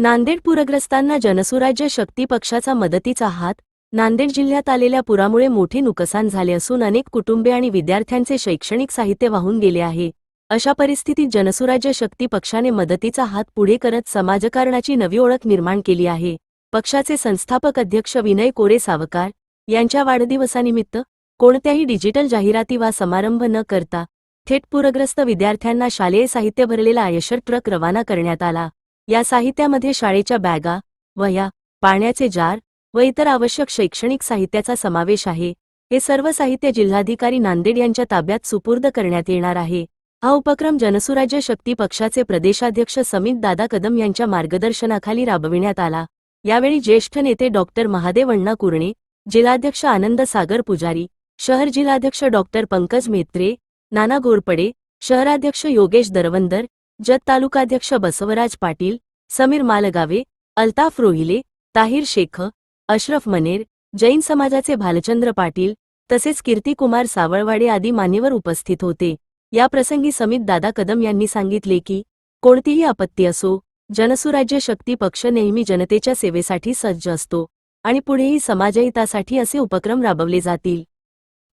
नांदेड पूरग्रस्तांना जनसुराज्य शक्ती पक्षाचा मदतीचा हात नांदेड जिल्ह्यात आलेल्या पुरामुळे मोठे नुकसान झाले असून अनेक कुटुंबे आणि विद्यार्थ्यांचे शैक्षणिक साहित्य वाहून गेले आहे. अशा परिस्थितीत जनसुराज्य शक्ती पक्षाने मदतीचा हात पुढे करत समाजकारणाची नवी ओळख निर्माण केली आहे. पक्षाचे संस्थापक अध्यक्ष विनय कोरे सावकार यांच्या वाढदिवसानिमित्त कोणत्याही डिजिटल जाहिराती वा समारंभ न करता थेट पूरग्रस्त विद्यार्थ्यांना शालेय साहित्य भरलेला आयशर ट्रक रवाना करण्यात आला. या साहित्यामध्ये शाळेच्या बॅगा वह्या पाण्याचे जार व इतर आवश्यक शैक्षणिक साहित्याचा समावेश आहे. हे सर्व साहित्य जिल्हाधिकारी नांदेड यांच्या ताब्यात सुपूर्द करण्यात येणार आहे. हा उपक्रम जनसुराज्य शक्ती पक्षाचे प्रदेशाध्यक्ष समित दादा कदम यांच्या मार्गदर्शनाखाली राबविण्यात आला. यावेळी ज्येष्ठ नेते डॉक्टर महादेव अण्णा कुर्णे जिल्हाध्यक्ष आनंद सागर पुजारी शहर जिल्हाध्यक्ष डॉक्टर पंकज मेत्रे नाना घोरपडे शहराध्यक्ष योगेश दरवंदर जत तालुकाध्यक्ष बसवराज पाटील समीर मालगावे अल्ताफ रोहिले ताहिर शेख अशरफ मनेर जैन समाजाचे भालचंद्र पाटील तसेच कीर्तिकुमार सावळवाडे आदी मान्यवर उपस्थित होते. याप्रसंगी समित दादा कदम यांनी सांगितले की कोणतीही आपत्ती असो जनसुराज्य शक्ती पक्ष नेहमी जनतेच्या सेवेसाठी सज्ज असतो आणि पुढेही समाजहितासाठी असे उपक्रम राबवले जातील.